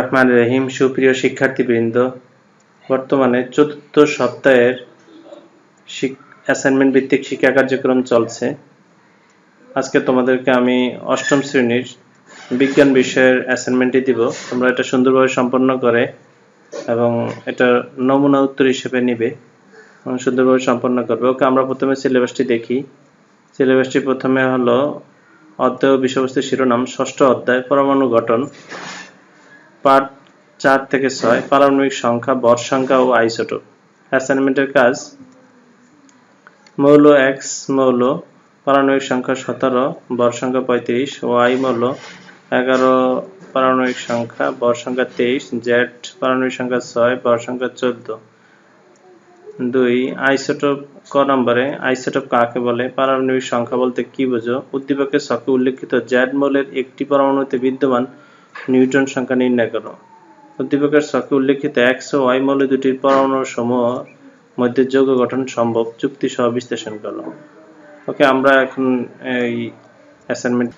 রহমান রহিম, সুপ্রিয় শিক্ষার্থীবৃন্দ, বর্তমানে চতুর্থ সপ্তাহের অ্যাসাইনমেন্ট ভিত্তিক শিক্ষা কার্যক্রম চলছে। আজকে তোমাদেরকে আমি অষ্টম শ্রেণির বিজ্ঞান বিষয়ের অ্যাসাইনমেন্টটি দিব। তোমরা এটা সুন্দরভাবে সম্পন্ন করে এবং এটা নমুনা উত্তর হিসেবে নিবে সুন্দরভাবে সম্পন্ন করবে। ওকে, আমরা প্রথমে সিলেবাসটি দেখি। সিলেবাসটি প্রথমে হলো অধ্যায় বিষয়বস্তু শিরোনাম, ষষ্ঠ অধ্যায়, পরমাণু গঠন। পার্ট চার থেকে ছয়, পারমাণবিক সংখ্যা বর সংখ্যা ও আইসোটোপ। অ্যাসাইনমেন্টের কাজ, মৌল এক্স মৌল, পারমাণবিক সংখ্যা সতেরো বর সংখ্যা পঁয়ত্রিশ ওয়াই মৌল, এগারো, পারমাণবিক সংখ্যা বর সংখ্যা তেইশ জেড পারমাণবিক সংখ্যা ছয় বর সংখ্যা চোদ্দ। দুই, আইসোটোপ ক নম্বরে, আইসোটোপ কাকে বলে? পারমাণবিক সংখ্যা বলতে কি বোঝো? উদ্দীপকের ছকে উল্লেখিত জ্যাড মৌলের একটি পরমাণুতে বিদ্যমান নিউটন সংখ্যা নির্ণয় করো। উদ্দীপকের ছকে উল্লেখিত এক্স ও ওয়াই মৌল দুটির পরমাণু সমূহ মধ্যে যৌগ গঠন সম্ভব। চুক্তি সহ বিশ্লেষণ করো। ওকে, আমরা এখন এই অ্যাসাইনমেন্ট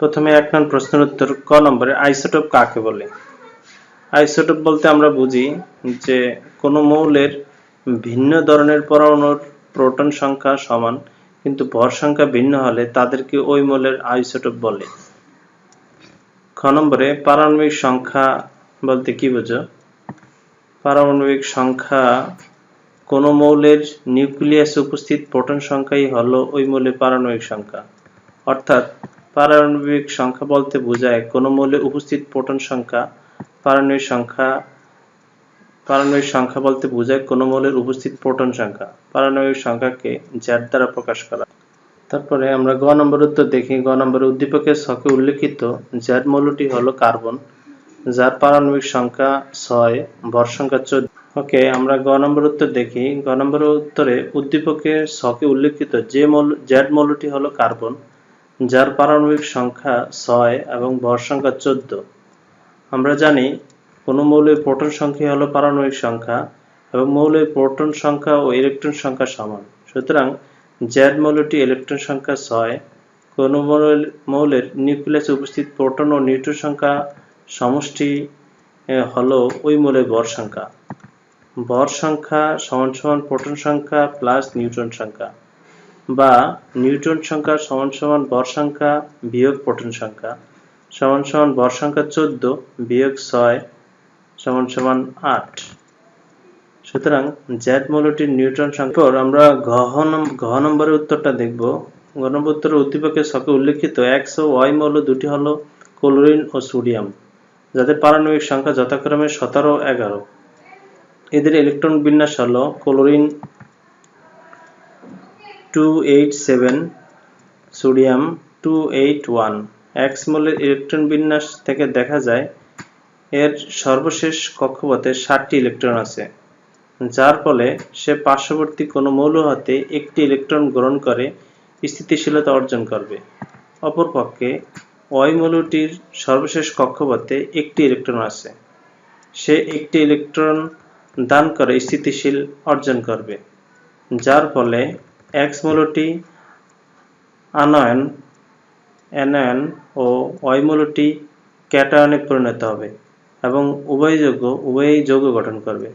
প্রথমে এক নং প্রশ্নের উত্তর ক নম্বরে আইসোটোপ কাকে বলে? আইসোটোপ বলতে আমরা বুঝি যে কোনো মৌলের ভিন্ন ধরনের পরমাণুর প্রোটন সংখ্যা সমান, কিন্তু ভর সংখ্যা ভিন্ন হলে তাদেরকে ওই মৌলের আইসোটোপ বলে। খ নম্বরে পারমাণবিক সংখ্যা বলতে কি বোঝো? পারমাণবিক সংখ্যা কোন মৌলের নিউক্লিয়াসে উপস্থিত প্রোটন সংখ্যাই হলো ওই মৌলের পারমাণবিক সংখ্যা। অর্থাৎ পারমাণবিক সংখ্যা বলতে বোঝায় কোন মৌলে উপস্থিত প্রোটন সংখ্যা, পারমাণবিক সংখ্যা পারমাণবিক সংখ্যা বলতে বোঝায় কোন মৌলের উপস্থিত প্রোটন সংখ্যা, পারমাণবিক সংখ্যাকে জ্যাড দ্বারা প্রকাশ করা। তারপরে আমরা গ নম্বর উত্তর দেখি। গ নম্বর উদ্দীপকের ছকে উল্লেখিত জ্যাড মৌলটি হলো কার্বন, যার পারমাণবিক সংখ্যা ছয়, ভর সংখ্যা চোদ্দ। ওকে আমরা গ নম্বর উত্তর দেখি। গ নম্বর উত্তরে উদ্দীপকের ছকে উল্লেখিত যে মৌল জ্যাড মৌলটি হলো কার্বন, যার পারমাণবিক সংখ্যা ছয় এবং ভর সংখ্যা চোদ্দ। আমরা জানি কোনো মৌলের প্রোটন সংখ্যা হলো পারমাণবিক সংখ্যা এবং মৌলের প্রোটন সংখ্যা ও ইলেকট্রন সংখ্যা সমান। সুতরাং জ্যাড মৌলটি ইলেকট্রন সংখ্যা ছয়। কোন মৌলের নিউক্লিয়াসে উপস্থিত প্রোটন ও নিউট্রন সংখ্যা সমষ্টি হলো ওই মৌলের ভর সংখ্যা। ভর সংখ্যা সমান সমান প্রোটন সংখ্যা প্লাস নিউট্রন সংখ্যা বা নিউট্রন সংখ্যা সমান সমান ভর সংখ্যা বিয়োগ প্রোটন সংখ্যা সমান সমান ভর সংখ্যা চোদ্দ বিয়োগ ছয় সমান সমান আট। সুতরাং জ্যাড মৌলটির নিউট্রন সংখ্যা পর আমরা ঘ নম- ঘ নম্বরের উত্তরটা দেখব। উত্তরের উদ্দীপকের ছকে উল্লেখিত এক্স ও ওয়াই মৌল দুটি হলো ক্লোরিন ও সোডিয়াম, যাদের পারমাণবিক সংখ্যা যথাক্রমে সতেরো, এগারো। এদের ইলেকট্রন বিন্যাস হলো chlorine two eight seven, sodium two eight one. X মৌলের ইলেকট্রন বিন্যাস থেকে দেখা যায় এর সর্বশেষ কক্ষপথে ষাটটি ইলেকট্রন আছে। যার ফলে সে পার্শ্ববর্তী কোনো মৌল হতে একটি ইলেকট্রন গ্রহণ করে স্থিতিশীলতা অর্জন করবে। অপরপক্ষে ওয়াই মৌলটির সর্বশেষ কক্ষপথে একটি ইলেকট্রন আছে। সে একটি ইলেকট্রন দান করে স্থিতিশীল অর্জন করবে, যার ফলে এক্স মৌলটি আনয়ন অ্যানায়ন ও ওয়াই মৌলটি ক্যাটায়নে পরিণত হবে এবং উভয় যৌগ, উভয়ই যৌগ গঠন করবে।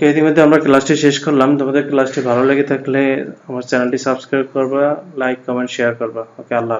ওকে ইতিমধ্যে আমরা ক্লাসটি শেষ করলাম তোমাদের ক্লাসটি ভালো লেগে থাকলে আমার চ্যানেলটি সাবস্ক্রাইব করবা লাইক কমেন্ট শেয়ার করবা ওকে আল্লাহ।